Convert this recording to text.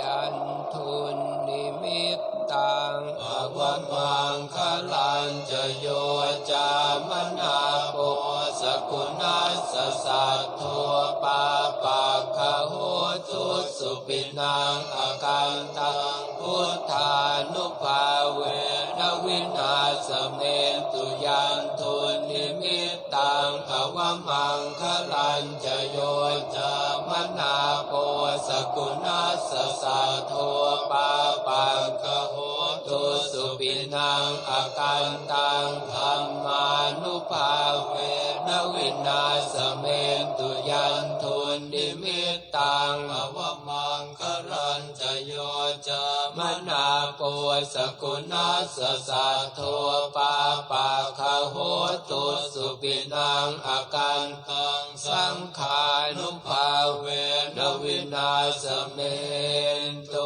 ยันทุนนิมิตตังอวังมังคลันจะโยจามนาโปสกุณัสสะสัทโทปาปะคะโหตุสุปินังอาการตังพุทธานุภาเวนวินาสเมตุยันทุนนิมิตตังอวมังคลันจะโยจามนา กุณัสสะสัทโทปาปะคะโหตุสุปินังอาการตังธรรมานุภาเวนวินาสเมตุยันทุนนิมิตังอวมังคลันจโยจามนาโปสกุณัสสะสัทโทปาปะคโหตุสุปินังอาการตังสังขานุภา นาสเมตุ